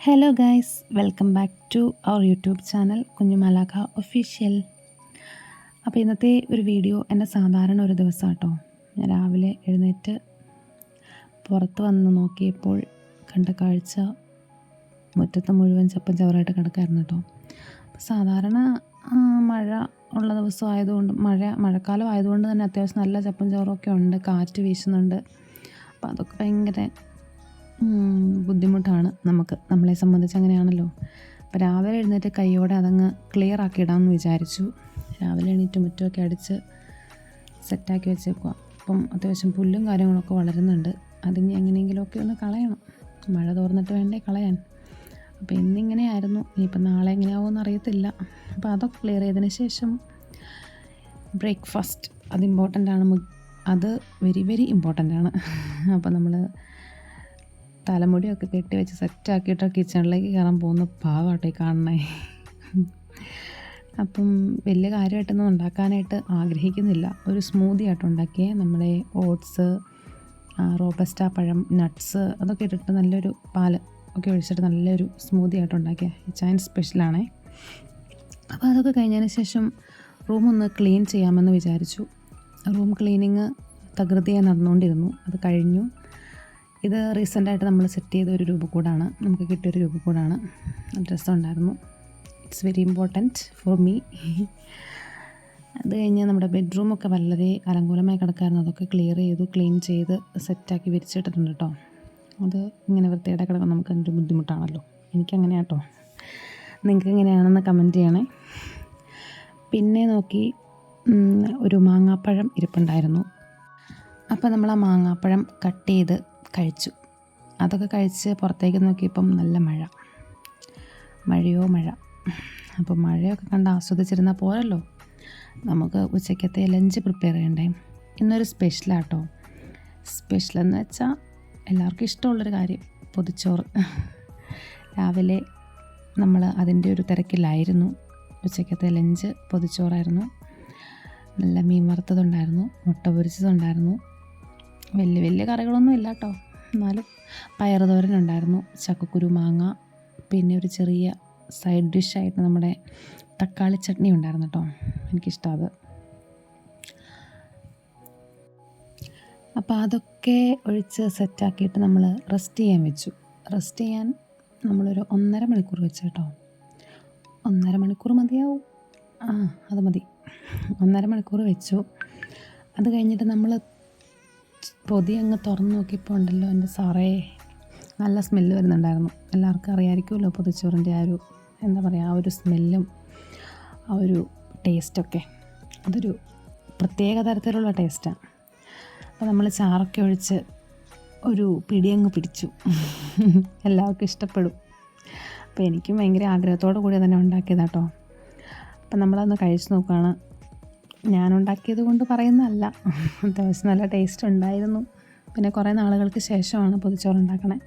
Hello guys welcome back to our YouTube channel Kunjumalakha official അപ്പോൾ ഇന്നത്തെ ഒരു video എന്റെ സാധാരണ ഒരു ദിവസം കേട്ടോ ഞാൻ രാവിലെ എഴുന്നേറ്റ് പുറത്ത് വന്ന് നോക്കിയപ്പോൾ കണ്ട കാഴ്ച മുറ്റത്ത് മുഴുവൻ ചപ്പൻ ചവറായിട്ട് കിടക്കായിരുന്നു കേട്ടോ അപ്പോൾ സാധാരണ മഴ ഉള്ള ദിവസം ആയതുകൊണ്ട് മഴ മഴക്കാലം ആയതുകൊണ്ട് തന്നെ അത്യാവശ്യം നല്ല ചപ്പും ചോറൊക്കെ ഉണ്ട് കാറ്റ് വീശുന്നുണ്ട്. അപ്പോൾ അതൊക്കെ ഭയങ്കര ബുദ്ധിമുട്ടാണ് നമുക്ക്. നമ്മളെ സംബന്ധിച്ച് അങ്ങനെയാണല്ലോ. അപ്പോൾ രാവിലെ എഴുന്നേറ്റ് കൈയോടെ അതങ്ങ് ക്ലിയർ ആക്കി ഇടാമെന്ന് വിചാരിച്ചു. രാവിലെ എണീറ്റ് മുറ്റമൊക്കെ അടിച്ച് സെറ്റാക്കി വെച്ചേക്കുക അപ്പം അത്യാവശ്യം പുല്ലും കാര്യങ്ങളൊക്കെ വളരുന്നുണ്ട്. അതിന് എങ്ങനെയെങ്കിലുമൊക്കെ ഒന്ന് കളയണം. മഴ തോർന്നിട്ട് വേണ്ടേ കളയാൻ. അപ്പോൾ ഇന്നിങ്ങനെയായിരുന്നു. ഇനിയിപ്പോൾ നാളെ എങ്ങനെയാവുമെന്ന് അറിയത്തില്ല. അപ്പോൾ അതൊക്കെ ക്ലിയർ ചെയ്തതിന് ശേഷം ബ്രേക്ക്ഫാസ്റ്റ് അത് ഇമ്പോർട്ടന്റ് ആണ്. അത് വെരി വെരി ഇമ്പോർട്ടന്റ് ആണ്. അപ്പോൾ നമ്മൾ തലമുടിയൊക്കെ കെട്ടി വെച്ച് സെറ്റാക്കിയിട്ട് കിച്ചണിലേക്ക് കയറാൻ പോകുന്ന പാവട്ടെ കാണണേ അപ്പം വലിയ കാര്യമായിട്ടൊന്നും ഉണ്ടാക്കാനായിട്ട് ആഗ്രഹിക്കുന്നില്ല. ഒരു സ്മൂതി ആയിട്ട് ഉണ്ടാക്കിയേ. നമ്മുടെ ഓട്സ് റോബസ്റ്റ പഴം നട്ട്സ് അതൊക്കെ ഇട്ടിട്ട് നല്ലൊരു പാൽ ഒക്കെ ഒഴിച്ചിട്ട് നല്ലൊരു സ്മൂതി ആയിട്ട് ഉണ്ടാക്കിയ ചൈൻ സ്പെഷ്യലാണേ അപ്പോൾ അതൊക്കെ കഴിഞ്ഞതിന് ശേഷം റൂം ഒന്ന് ക്ലീൻ ചെയ്യാമെന്ന് വിചാരിച്ചു. റൂം ക്ലീനിങ് തകൃതിയായി നടന്നുകൊണ്ടിരുന്നു. അത് കഴിഞ്ഞു. ഇത് റീസെന്റായിട്ട് നമ്മൾ സെറ്റ് ചെയ്ത ഒരു രൂപക്കൂടാണ്. നമുക്ക് കിട്ടിയൊരു രൂപക്കൂടാണ്. ഡ്രസ്സ് ഉണ്ടായിരുന്നു. It's very important for me അത് കഴിഞ്ഞ് നമ്മുടെ ബെഡ്റൂമൊക്കെ വളരെ അലങ്കൂലമായി കിടക്കായിരുന്നു. അതൊക്കെ ക്ലിയർ ചെയ്തു ക്ലീൻ ചെയ്ത് സെറ്റാക്കി വിരിച്ചിട്ടിട്ടുണ്ട് കേട്ടോ അത് ഇങ്ങനെ വൃത്തിയായിട്ട് കിടക്കാൻ നമുക്ക് അതിന്റെ ബുദ്ധിമുട്ടാണല്ലോ. എനിക്കങ്ങനെ കേട്ടോ നിങ്ങൾക്ക് എങ്ങനെയാണെന്ന് കമന്റ് ചെയ്യണേ. പിന്നെ നോക്കി ഒരു മാങ്ങാപ്പഴം ഇരിപ്പുണ്ടായിരുന്നു. അപ്പോൾ നമ്മൾ ആ മാങ്ങാപ്പഴം കട്ട് ചെയ്ത് കഴിച്ചു. അതൊക്കെ കഴിച്ച് പുറത്തേക്ക് നോക്കിയപ്പം നല്ല മഴ. മഴയോ മഴ. അപ്പോൾ മഴയൊക്കെ കണ്ട് ആസ്വദിച്ചിരുന്നാൽ പോരല്ലോ. നമുക്ക് ഉച്ചയ്ക്കത്തെ ലഞ്ച് പ്രിപ്പയർ ചെയ്യണ്ടേ. ഇന്നൊരു സ്പെഷ്യലാട്ടോ സ്പെഷ്യൽ എന്ന് വെച്ചാൽ എല്ലാവർക്കും ഇഷ്ടമുള്ളൊരു കാര്യം പൊതിച്ചോറ്. രാവിലെ നമ്മൾ അതിന്റെ ഒരു തിരക്കിലായിരുന്നു. ഉച്ചയ്ക്കത്തെ ലഞ്ച് പൊതിച്ചോറായിരുന്നു. നല്ല മീൻ വറുത്തതുണ്ടായിരുന്നു മുട്ട പൊരിച്ചതുണ്ടായിരുന്നു. വലിയ വലിയ കറികളൊന്നും ഇല്ല കേട്ടോ എന്നാലും പയറുതോരനുണ്ടായിരുന്നു ചക്കക്കുരു മാങ്ങ പിന്നെ ഒരു ചെറിയ സൈഡ് ഡിഷായിട്ട് നമ്മുടെ തക്കാളി ചട്നി ഉണ്ടായിരുന്നു കേട്ടോ എനിക്കിഷ്ടം അത്. അപ്പോൾ അതൊക്കെ ഒഴിച്ച് സെറ്റാക്കിയിട്ട് നമ്മൾ റെസ്റ്റ് ചെയ്യാൻ വെച്ചു. റെസ്റ്റ് ചെയ്യാൻ നമ്മളൊരു ഒന്നര മണിക്കൂർ വെച്ചു കേട്ടോ. ഒന്നര മണിക്കൂർ മതിയാവും. ആ അത് മതി. ഒന്നര മണിക്കൂർ വെച്ചു. അത് കഴിഞ്ഞിട്ട് നമ്മൾ പൊതി അങ്ങ് തുറന്ന് നോക്കിയപ്പോൾ ഉണ്ടല്ലോ എന്റെ സാറേ. നല്ല സ്മെല്ല് വരുന്നുണ്ടായിരുന്നു. എല്ലാവർക്കും അറിയാമായിരിക്കുമല്ലോ പൊതിച്ചോറിന്റെ ആ ഒരു എന്താ പറയുക ആ ഒരു സ്മെല്ലും ആ ഒരു ടേസ്റ്റൊക്കെ. അതൊരു പ്രത്യേക തരത്തിലുള്ള ടേസ്റ്റാണ്. അപ്പോൾ നമ്മൾ ചാറൊക്കെ ഒഴിച്ച് ഒരു പിടിയങ്ങ് പിടിച്ചു. എല്ലാവർക്കും ഇഷ്ടപ്പെടും. അപ്പോൾ എനിക്കും ഭയങ്കര ആഗ്രഹത്തോടു കൂടി തന്നെ ഉണ്ടാക്കിയതാട്ടോ അപ്പം നമ്മളതൊന്ന് കഴിച്ചു നോക്കുകയാണ് ഞാൻ ഉണ്ടാക്കിയത് കൊണ്ട് പറയുന്നതല്ല. അത്യാവശ്യം നല്ല ടേസ്റ്റ് ഉണ്ടായിരുന്നു. പിന്നെ കുറേ നാളുകൾക്ക് ശേഷമാണ് പൊതിച്ചോറ് ഉണ്ടാക്കണേ.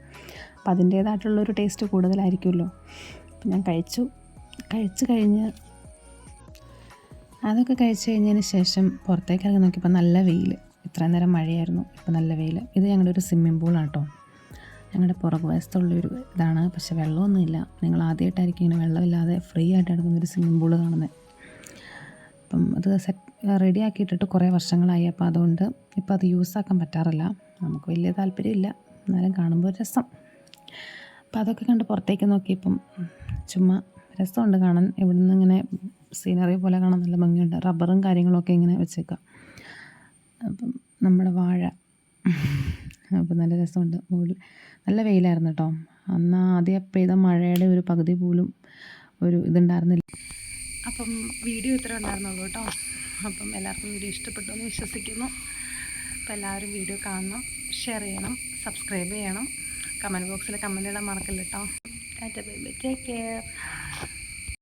അപ്പോൾ അതിന്റേതായിട്ടുള്ളൊരു ടേസ്റ്റ് കൂടുതലായിരിക്കുമല്ലോ. അപ്പം ഞാൻ കഴിച്ചു. കഴിച്ചു കഴിഞ്ഞ് അതൊക്കെ കഴിച്ചു കഴിഞ്ഞതിന് ശേഷം പുറത്തേക്ക് ഇറങ്ങി നോക്കിയപ്പോൾ നല്ല വെയിൽ ഇത്രയും നേരം മഴയായിരുന്നു ഇപ്പോൾ നല്ല വെയിൽ ഇത് ഞങ്ങളുടെ ഒരു സ്വിമ്മിംഗ് പൂളാണ് കേട്ടോ ഞങ്ങളുടെ പുറകു വശത്തുള്ളൊരു ഇതാണ് പക്ഷേ വെള്ളമൊന്നുമില്ല. നിങ്ങൾ ആദ്യമായിട്ടായിരിക്കും ഇങ്ങനെ വെള്ളമില്ലാതെ ഫ്രീ ആയിട്ട് നടക്കുന്ന ഒരു സ്വിമ്മിംഗ് പൂൾ കാണുന്നത് അപ്പം അത് സെറ്റ് റെഡി ആക്കിയിട്ടിട്ട് കുറേ വർഷങ്ങളായി. അപ്പോൾ അതുകൊണ്ട് ഇപ്പോൾ അത് യൂസ് ആക്കാൻ പറ്റാറില്ല. നമുക്ക് വലിയ താല്പര്യമില്ല. എന്നാലും കാണുമ്പോൾ രസം. അപ്പോൾ അതൊക്കെ കണ്ട് പുറത്തേക്ക് നോക്കിയപ്പം ചുമ്മാ രസമുണ്ട് കാണാൻ. ഇവിടുന്ന് ഇങ്ങനെ സീനറി പോലെ കാണാൻ നല്ല ഭംഗിയുണ്ട്. റബ്ബറും കാര്യങ്ങളൊക്കെ ഇങ്ങനെ വെച്ചേക്കാം അപ്പം നമ്മുടെ വാഴ. അപ്പം നല്ല രസമുണ്ട്. മുകളിൽ നല്ല വെയിലായിരുന്നു കേട്ടോ. അന്ന് ആദ്യം പെയ്ത മഴയുടെ ഒരു പകുതി പോലും ഒരു ഇതുണ്ടായിരുന്നില്ല. അപ്പം വീഡിയോ ഇത്ര ഉണ്ടായിരുന്നുള്ളൂ കേട്ടോ. അപ്പം എല്ലാവർക്കും വീഡിയോ ഇഷ്ടപ്പെട്ടു എന്ന് വിശ്വസിക്കുന്നു. അപ്പോൾ എല്ലാവരും വീഡിയോ കാണണം ഷെയർ ചെയ്യണം സബ്സ്ക്രൈബ് ചെയ്യണം. കമന്റ് ബോക്സിൽ കമന്റ് ഇടാൻ മറക്കില്ല കേട്ടോ tata bye bye. Take care.